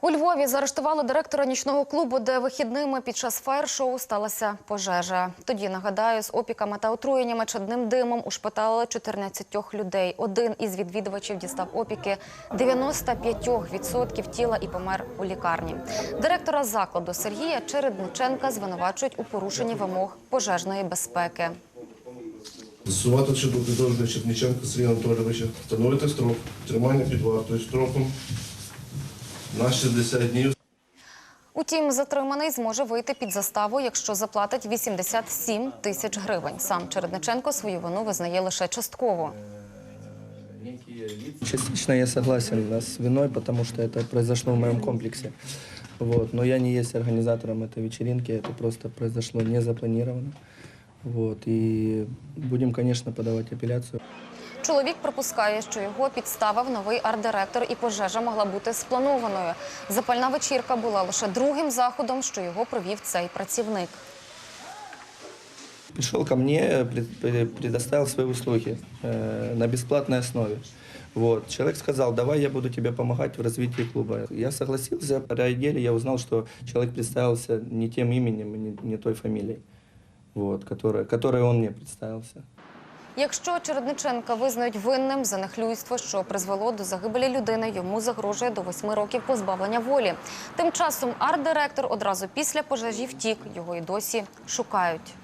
У Львові заарештували директора нічного клубу, де вихідними під час фаєр-шоу сталася пожежа. Тоді, нагадаю, з опіками та отруєннями чадним димом ушпиталили 14 людей. Один із відвідувачів дістав опіки 95% тіла і помер у лікарні. Директора закладу Сергія Чередниченка звинувачують у порушенні вимог пожежної безпеки. Застосувати щодо підозрюваного Черніченка Сергія Анатолійовича, встановити строк тримання під вартою строком на 60 днів. Утім, затриманий зможе вийти під заставу, якщо заплатить 87 тисяч гривень. Сам Чередниченко свою вину визнає лише частково. Частично я согласен с виной, потому что это произошло в моем комплексе. Вот. Но я не есть организатором этой вечеринки, это просто произошло незапланированно. Вот. И будем, конечно, подавать апелляцию. Чоловік припускає, що його підставив новий арт-директор, і пожежа могла бути спланованою. Запальна вечірка була лише другим заходом, що його провів цей працівник. Пришел ко мне, пре- предоставил свои услуги э, на бесплатной основе. Вот. Человек сказал, давай я буду тебе помогать в развитии клуба. Я согласился. По деле я узнал, что человек представился не тем именем, не, не той фамилией, вот, которой, которой он мне представился. Якщо Чередниченка визнають винним за нахлюйство, що призвело до загибелі людини, йому загрожує до восьми років позбавлення волі. Тим часом арт-директор одразу після пожежі втік. Його і досі шукають.